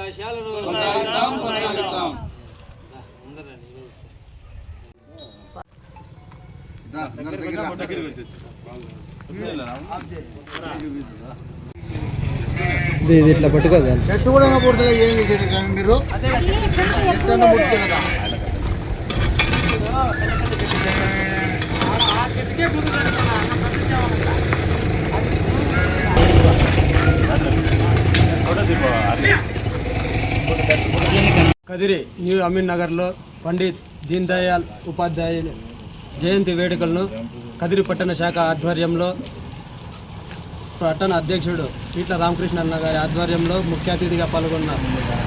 ఆశయాలను ఇదే దగ్గర ఇది ఇట్లా పట్టుకోదు చెట్టు కూడా పుడుతుంది ఏం చేసేది కానీ మీరు? చెట్టు పుడుతుంది కదా కదిరి న్యూ అమీన్ నగర్లో పండిత్ దీన్ దయాళ్ ఉపాధ్యాయ జయంతి వేడుకలను కదిరి పట్టణ శాఖ ఆధ్వర్యంలో పట్టణ అధ్యక్షుడు ఈట్ల రామకృష్ణ గారి ఆధ్వర్యంలో ముఖ్య అతిథిగా పాల్గొన్న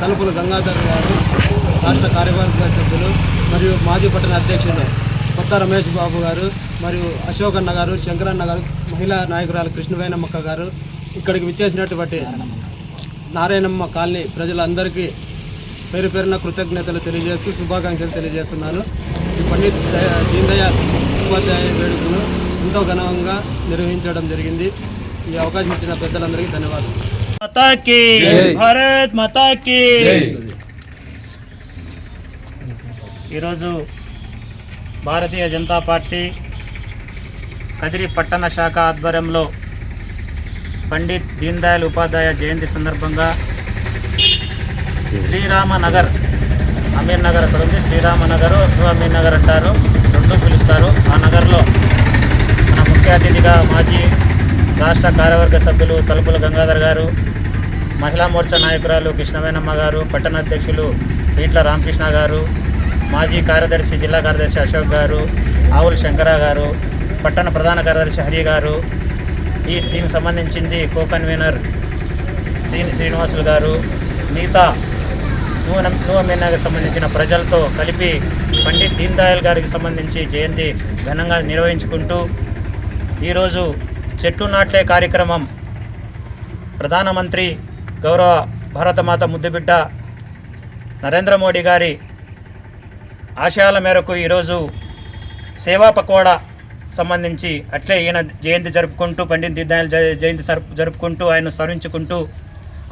తలుపుల గంగాధర్ గారు రాష్ట్ర కార్యవర్గ సభ్యులు మరియు మాజీ పట్టణ అధ్యక్షులు కొత్త రమేష్ బాబు గారు మరియు అశోక్ అన్న గారు శంకరన్న గారు మహిళా నాయకురాలు కృష్ణవేణమ్మక్క గారు. ఇక్కడికి విచ్చేసినటువంటి నారాయణమ్మ కాలనీ ప్రజలందరికీ పేరు పేరున కృతజ్ఞతలు తెలియజేస్తూ శుభాకాంక్షలు తెలియజేస్తున్నాను. ఈ పండిత్ దీన్దయాళ్ ఉపాధ్యాయ వేడుకను ఎంతో ఘనంగా నిర్వహించడం జరిగింది. ఈ అవకాశం ఇచ్చిన పెద్దలందరికీ ధన్యవాదాలు. మతాకి భారత్ మతాకి. ఈరోజు భారతీయ జనతా పార్టీ కదిరి పట్టణ శాఖ ఆధ్వర్యంలో పండిత్ దీన్దయాళ్ ఉపాధ్యాయ జయంతి సందర్భంగా శ్రీరామనగర్ అమీర్ నగర్ అక్కడ ఉంది. శ్రీరామనగర్ అమీర్ నగర్ అంటారు. రెండు పిలుస్తారు. ఆ నగర్లో మన ముఖ్య అతిథిగా మాజీ రాష్ట్ర కార్యవర్గ సభ్యులు తలుపుల గంగాధర్ గారు మహిళా మోర్చా నాయకురాలు కృష్ణవేనమ్మ గారు పట్టణ అధ్యక్షులు ఈట్ల రామకృష్ణ గారు మాజీ కార్యదర్శి జిల్లా కార్యదర్శి అశోక్ గారు ఆవుల శంకర గారు పట్టణ ప్రధాన కార్యదర్శి హరి గారు ఈ దీనికి సంబంధించింది కో కన్వీనర్ శ్రీ శ్రీనివాసులు గారు మిగతా నూనె నూనెకి సంబంధించిన ప్రజలతో కలిపి పండిత్ దీన్ దయాల్ గారికి సంబంధించి జయంతి ఘనంగా నిర్వహించుకుంటూ ఈరోజు చెట్టు నాట్లే కార్యక్రమం ప్రధానమంత్రి గౌరవ భారతమాత ముద్దుబిడ్డ నరేంద్ర మోడీ గారి ఆశయాల మేరకు ఈరోజు సేవా పకోడా సంబంధించి అట్లే ఈయన జయంతి జరుపుకుంటూ పండిత్ దీన్ దయాల్ జయంతి సరుపు జరుపుకుంటూ ఆయన స్మరించుకుంటూ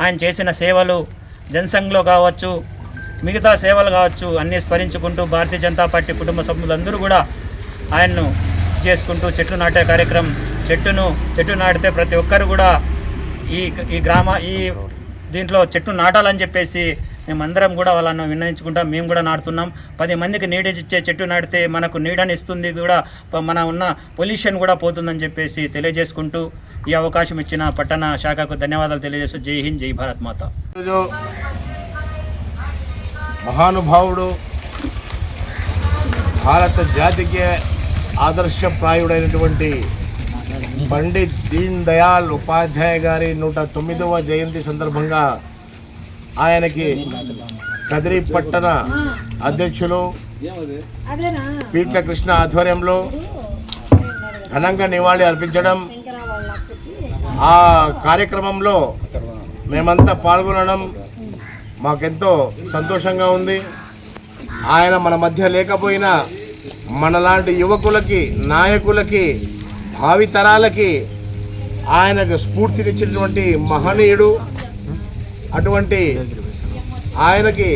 ఆయన చేసిన సేవలు జనసంఘ్లో కావచ్చు మిగతా సేవలు కావచ్చు అన్నీ స్మరించుకుంటూ భారతీయ జనతా పార్టీ కుటుంబ సభ్యులందరూ కూడా ఆయన్ను చేసుకుంటూ చెట్లు నాటే కార్యక్రమం చెట్టును చెట్టు నాటితే ప్రతి ఒక్కరు కూడా ఈ ఈ గ్రామ ఈ దీంట్లో చెట్టు నాటాలని చెప్పేసి మేమందరం కూడా వాళ్ళను విన్నవించుకుంటాం. మేము కూడా నాటుతున్నాం. పది మందికి నీడనిచ్చే చెట్టు నాటితే మనకు నీడని ఇస్తుంది కూడా. మన ఉన్న పొల్యూషన్ కూడా పోతుందని చెప్పేసి తెలియజేసుకుంటూ ఈ అవకాశం ఇచ్చిన పట్టణ శాఖకు ధన్యవాదాలు తెలియజేస్తూ జై హింద్ జై భారత్ మాత. మహానుభావుడు భారత జాతికి ఆదర్శప్రాయుడైనటువంటి పండిత్ దీన్ దయాళ్ ఉపాధ్యాయ గారి నూట తొమ్మిదవ జయంతి సందర్భంగా ఆయనకి కదిరి పట్టణ అధ్యక్షులు పీట్ల కృష్ణ ఆధ్వర్యంలో ఘనంగా నివాళి అర్పించడం ఆ కార్యక్రమంలో మేమంతా పాల్గొనడం మాకెంతో సంతోషంగా ఉంది. ఆయన మన మధ్య లేకపోయినా మనలాంటి యువకులకి నాయకులకి భావితరాలకి ఆయనకు స్ఫూర్తినిచ్చినటువంటి మహనీయుడు. అటువంటి ఆయనకి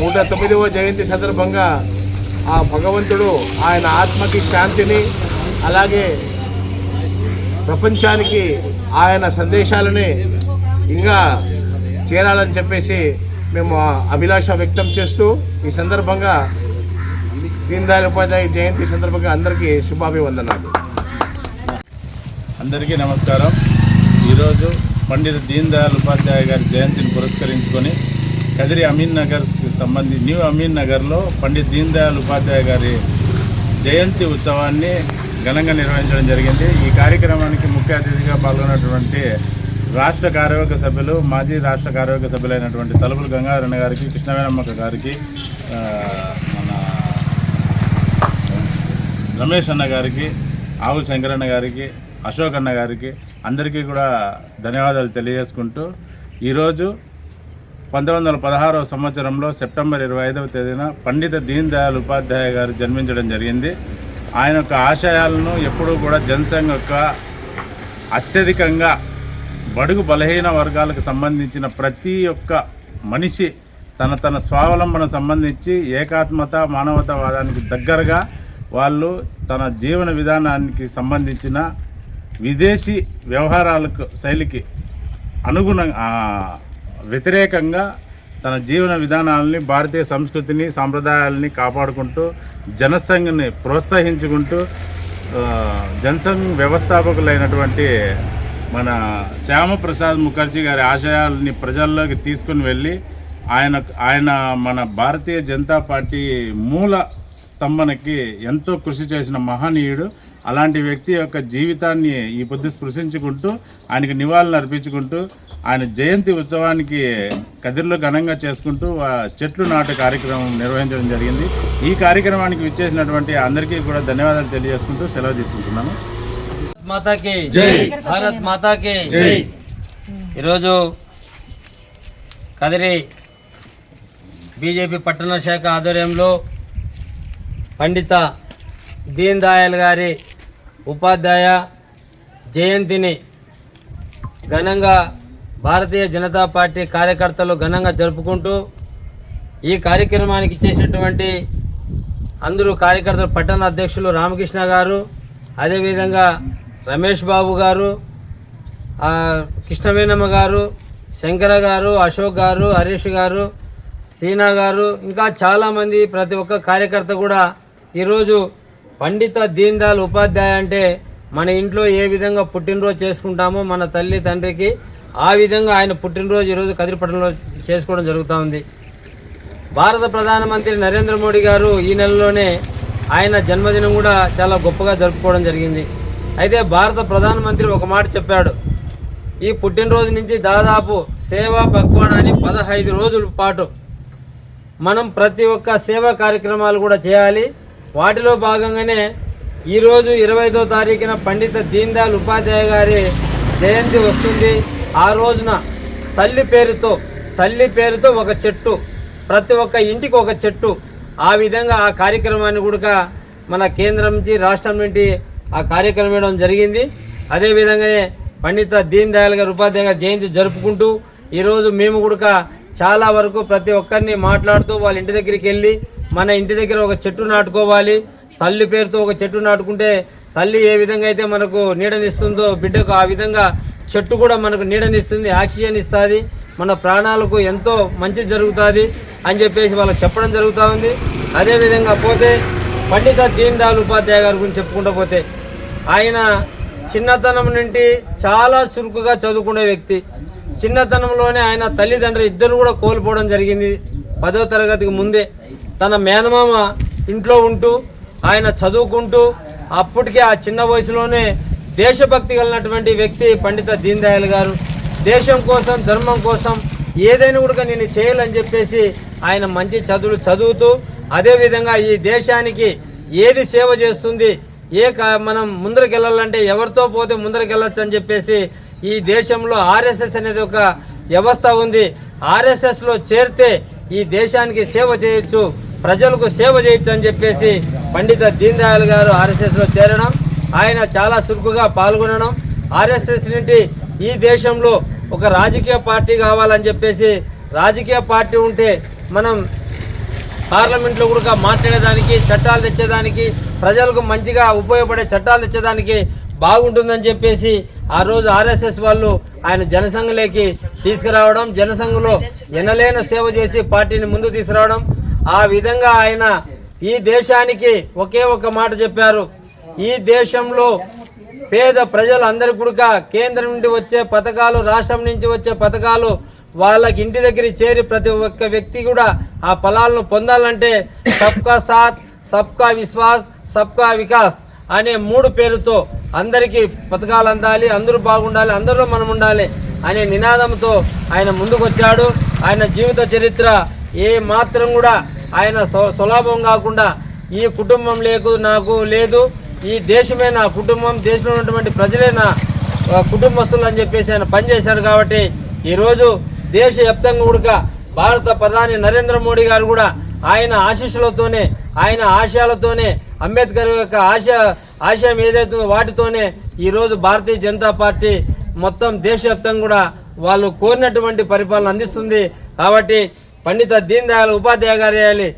నూట తొమ్మిదవ జయంతి సందర్భంగా ఆ భగవంతుడు ఆయన ఆత్మకి శాంతిని అలాగే ప్రపంచానికి ఆయన సందేశాలని ఇంకా చేరాలని చెప్పేసి మేము అభిలాష వ్యక్తం చేస్తూ ఈ సందర్భంగా దీన్ దయాళ్ ఉపాధ్యాయ జయంతి సందర్భంగా అందరికీ శుభాభివందనాలు. అందరికీ నమస్కారం. ఈరోజు పండిత దీన్ దయాళ్ ఉపాధ్యాయ గారి జయంతిని పురస్కరించుకొని కదిరి అమీన్ నగర్కి సంబంధించి న్యూ అమీన్ నగర్లో పండిత్ దీన్ దయాళ్ ఉపాధ్యాయ గారి జయంతి ఉత్సవాన్ని ఘనంగా నిర్వహించడం జరిగింది. ఈ కార్యక్రమానికి ముఖ్య అతిథిగా పాల్గొన్నటువంటి రాష్ట్ర కార్యవర్గ సభ్యులు మాజీ రాష్ట్ర కార్యవర్గ సభ్యులైనటువంటి తలుపుల గంగాధరణ గారికి కృష్ణవేణమ్మక్క గారికి మన రమేష్ అన్న గారికి ఆవుల శంకరన్న గారికి అశోక్ అన్న గారికి అందరికీ కూడా ధన్యవాదాలు తెలియజేసుకుంటూ ఈరోజు పంతొమ్మిది వందల పదహారవ సంవత్సరంలో సెప్టెంబర్ ఇరవై ఐదవ తేదీన పండిత దీన్ దయాళ్ ఉపాధ్యాయ గారు జన్మించడం జరిగింది. ఆయన యొక్క ఆశయాలను ఎప్పుడూ కూడా జనసంఘ యొక్క అత్యధికంగా బడుగు బలహీన వర్గాలకు సంబంధించిన ప్రతి ఒక్క మనిషి తన తన స్వావలంబన సంబంధించి ఏకాత్మత మానవతావాదానికి దగ్గరగా వాళ్ళు తన జీవన విధానానికి సంబంధించిన విదేశీ వ్యవహారాలకు శైలికి అనుగుణంగా వ్యతిరేకంగా తన జీవన విధానాలని భారతీయ సంస్కృతిని సాంప్రదాయాలని కాపాడుకుంటూ జనసంఘని ప్రోత్సహించుకుంటూ జనసంఘ్ వ్యవస్థాపకులైనటువంటి మన శ్యామప్రసాద్ ముఖర్జీ గారి ఆశయాలని ప్రజల్లోకి తీసుకుని వెళ్ళి ఆయన ఆయన మన భారతీయ జనతా పార్టీ మూల స్తంభనకి ఎంతో కృషి చేసిన మహనీయుడు అలాంటి వ్యక్తి యొక్క జీవితాన్ని ఈ పొద్దు స్పృశించుకుంటూ ఆయనకి నివాళులు అర్పించుకుంటూ ఆయన జయంతి ఉత్సవానికి కదిరిలో ఘనంగా చేసుకుంటూ ఆ చెట్లు నాటు కార్యక్రమం నిర్వహించడం జరిగింది. ఈ కార్యక్రమానికి విచ్చేసినటువంటి అందరికీ కూడా ధన్యవాదాలు తెలియజేసుకుంటూ సెలవు తీసుకుంటున్నాను మాతాకి. భారత్ మాతాకి. ఈరోజు కదిరి బీజేపీ పట్టణ శాఖ ఆధ్వర్యంలో పండిత దీన్ దయాళ్ గారి ఉపాధ్యాయ జయంతిని ఘనంగా భారతీయ జనతా పార్టీ కార్యకర్తలు ఘనంగా జరుపుకుంటూ ఈ కార్యక్రమానికి చేసినటువంటి అందరూ కార్యకర్తలు పట్టణ అధ్యక్షులు రామకృష్ణ గారు అదేవిధంగా రమేష్ బాబు గారు ఆ, కృష్ణవేణమ్మ గారు శంకర గారు అశోక్ గారు హరీష్ గారు సీనా గారు ఇంకా చాలామంది ప్రతి ఒక్క కార్యకర్త కూడా ఈరోజు పండిత దీన్ దయాళ్ ఉపాధ్యాయ అంటే మన ఇంట్లో ఏ విధంగా పుట్టినరోజు చేసుకుంటామో మన తల్లి తండ్రికి ఆ విధంగా ఆయన పుట్టినరోజు ఈరోజు కదిరిపట్నంలో చేసుకోవడం జరుగుతూ ఉంది. భారత ప్రధానమంత్రి నరేంద్ర మోడీ గారు ఈ నెలలోనే ఆయన జన్మదినం కూడా చాలా గొప్పగా జరుపుకోవడం జరిగింది. అయితే భారత ప్రధానమంత్రి ఒక మాట చెప్పాడు. ఈ పుట్టినరోజు నుంచి దాదాపు సేవా పక్వాడ అని పదహైదు రోజుల పాటు మనం ప్రతి ఒక్క సేవా కార్యక్రమాలు కూడా చేయాలి. వాటిలో భాగంగానే ఈరోజు ఇరవైదో తారీఖున పండిత దీన్ దయాళ్ ఉపాధ్యాయ గారి జయంతి వస్తుంది. ఆ రోజున తల్లి పేరుతో తల్లి పేరుతో ఒక చెట్టు ప్రతి ఒక్క ఇంటికి ఒక చెట్టు. ఆ విధంగా ఆ కార్యక్రమాన్ని కూడా మన కేంద్రం నుంచి రాష్ట్రం నుండి ఆ కార్యక్రమం ఇవ్వడం జరిగింది. అదేవిధంగానే పండిత దీన్ దయాళ్ గారి ఉపాధ్యాయ గారి జయంతి జరుపుకుంటూ ఈరోజు మేము కూడా చాలా వరకు ప్రతి ఒక్కరిని మాట్లాడుతూ వాళ్ళ ఇంటి దగ్గరికి వెళ్ళి మన ఇంటి దగ్గర ఒక చెట్టు నాటుకోవాలి. తల్లి పేరుతో ఒక చెట్టు నాటుకుంటే తల్లి ఏ విధంగా అయితే మనకు నీడనిస్తుందో బిడ్డకు ఆ విధంగా చెట్టు కూడా మనకు నీడనిస్తుంది ఆక్సిజన్ ఇస్తుంది. మన ప్రాణాలకు ఎంతో మంచి జరుగుతుంది అని చెప్పేసి వాళ్ళకి చెప్పడం జరుగుతూ ఉంది. అదేవిధంగా పోతే పండిత దీన్ దయాళ్ ఉపాధ్యాయ గారి గురించి చెప్పుకుంటూ పోతే ఆయన చిన్నతనం నుండి చాలా చురుకుగా చదువుకునే వ్యక్తి. చిన్నతనంలోనే ఆయన తల్లిదండ్రులు ఇద్దరు కూడా కోల్పోవడం జరిగింది. పదో తరగతికి ముందే తన మేనమామ ఇంట్లో ఉంటూ ఆయన చదువుకుంటూ అప్పటికే ఆ చిన్న వయసులోనే దేశభక్తి కలిగినటువంటి వ్యక్తి పండిత దీన్ దయాళ్ గారు. దేశం కోసం ధర్మం కోసం ఏదైనా కూడా నేను చేయాలని చెప్పేసి ఆయన మంచి చదువులు చదువుతూ అదేవిధంగా ఈ దేశానికి ఏది సేవ చేస్తుంది ఏ క- మనం ముందరకెళ్ళాలంటే ఎవరితో పోతే ముందరికి అని చెప్పేసి ఈ దేశంలో ఆర్ఎస్ఎస్ అనేది ఒక వ్యవస్థ ఉంది. ఆర్ఎస్ఎస్లో చేరితే ఈ దేశానికి సేవ చేయొచ్చు. ప్రజలకు సేవ చేయొచ్చు చెప్పేసి పండిత దీన్ దయాళ్ గారు ఆర్ఎస్ఎస్లో చేరడం ఆయన చాలా చురుకుగా పాల్గొనడం ఆర్ఎస్ఎస్ నుండి ఈ దేశంలో ఒక రాజకీయ పార్టీ కావాలని చెప్పేసి రాజకీయ పార్టీ ఉంటే మనం పార్లమెంట్లో కూడా మాట్లాడేదానికి చట్టాలు తెచ్చేదానికి ప్రజలకు మంచిగా ఉపయోగపడే చట్టాలు తెచ్చేదానికి బాగుంటుందని చెప్పేసి ఆ రోజు ఆర్ఎస్ఎస్ వాళ్ళు ఆయన జనసంఘలోకి తీసుకురావడం జనసంఘలో ఎనలేని సేవ చేసి పార్టీని ముందు తీసుకురావడం ఆ విధంగా ఆయన ఈ దేశానికి ఒకే ఒక మాట చెప్పారు. ఈ దేశంలో పేద ప్రజలందరి కూడా కేంద్రం నుండి వచ్చే పథకాలు రాష్ట్రం నుంచి వచ్చే పథకాలు వాళ్ళకి ఇంటి దగ్గర చేరి ప్రతి ఒక్క వ్యక్తి కూడా ఆ ఫలాలను పొందాలంటే సబ్కా సాత్ సబ్కా విశ్వాస్ సబ్కా వికాస్ అనే మూడు పేరుతో అందరికీ పథకాలు అందాలి అందరూ బాగుండాలి అందరూ మనం ఉండాలి అనే నినాదంతో ఆయన ముందుకొచ్చాడు. ఆయన జీవిత చరిత్ర ఏ మాత్రం కూడా ఆయన సులభం కాకుండా ఈ కుటుంబం లేకు నాకు లేదు. ఈ దేశమే నా కుటుంబం దేశంలో ఉన్నటువంటి ప్రజలే నా కుటుంబస్తులు అని చెప్పేసి ఆయన పనిచేశాడు కాబట్టి ఈరోజు దేశవ్యాప్తంగా కూడా భారత ప్రధాని నరేంద్ర మోడీ గారు కూడా ఆయన ఆశీస్సులతోనే ఆయన ఆశయాలతోనే అంబేద్కర్ యొక్క ఆశ ఆశయం ఏదైతుందో వాటితోనే ఈరోజు భారతీయ జనతా పార్టీ మొత్తం దేశవ్యాప్తంగా కూడా వాళ్ళు కోరినటువంటి పరిపాలన అందిస్తుంది. కాబట్టి పండిత దీన్ దయాళ్ ఉపాధ్యాయ గారి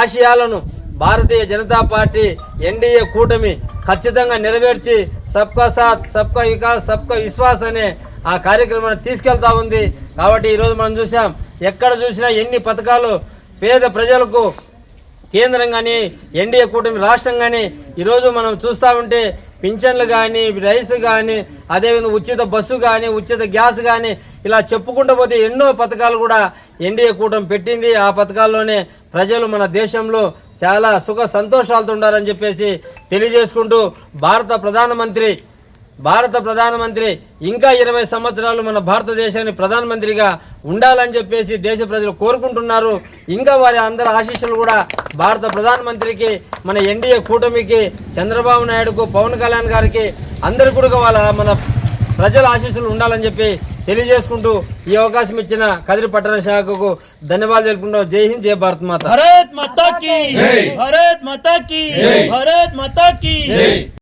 ఆశయాలను భారతీయ జనతా పార్టీ ఎన్డీఏ కూటమి ఖచ్చితంగా నెరవేర్చి సబ్కా సాత్ సబ్కా వికాస్ సబ్కా విశ్వాస్ అనే ఆ కార్యక్రమాన్ని తీసుకెళ్తా ఉంది. కాబట్టి ఈరోజు మనం చూసాం ఎక్కడ చూసినా ఎన్ని పథకాలు పేద ప్రజలకు కేంద్రం కానీ ఎన్డీఏ కూటమి రాష్ట్రం కానీ ఈరోజు మనం చూస్తూ ఉంటే పింఛన్లు కానీ రైస్ కానీ అదేవిధంగా ఉచిత బస్సు కానీ ఉచిత గ్యాస్ కానీ ఇలా చెప్పుకుంటూ పోతే ఎన్నో పథకాలు కూడా ఎన్డీఏ కూటమి పెట్టింది. ఆ పథకాల్లోనే ప్రజలు మన దేశంలో చాలా సుఖ సంతోషాలతో ఉండాలని చెప్పేసి తెలియజేసుకుంటూ భారత ప్రధానమంత్రి భారత ప్రధానమంత్రి ఇంకా ఇరవై సంవత్సరాలు మన భారతదేశాన్ని ప్రధానమంత్రిగా ఉండాలని చెప్పేసి దేశ ప్రజలు కోరుకుంటున్నారు. ఇంకా వారి అందరి ఆశీస్సులు కూడా భారత ప్రధానమంత్రికి మన ఎన్డీఏ కూటమికి చంద్రబాబు నాయుడుకు పవన్ కళ్యాణ్ గారికి అందరికీ కూడా వాళ్ళ మన ప్రజల ఆశీస్సులు ఉండాలని చెప్పి తెలియజేసుకుంటూ ఈ అవకాశం ఇచ్చిన కదిరి పట్టణ శాఖకు ధన్యవాదాలు తెలుపుకుంటూ జై హింద్ జై భారత్ మాత. భారత్ భారత్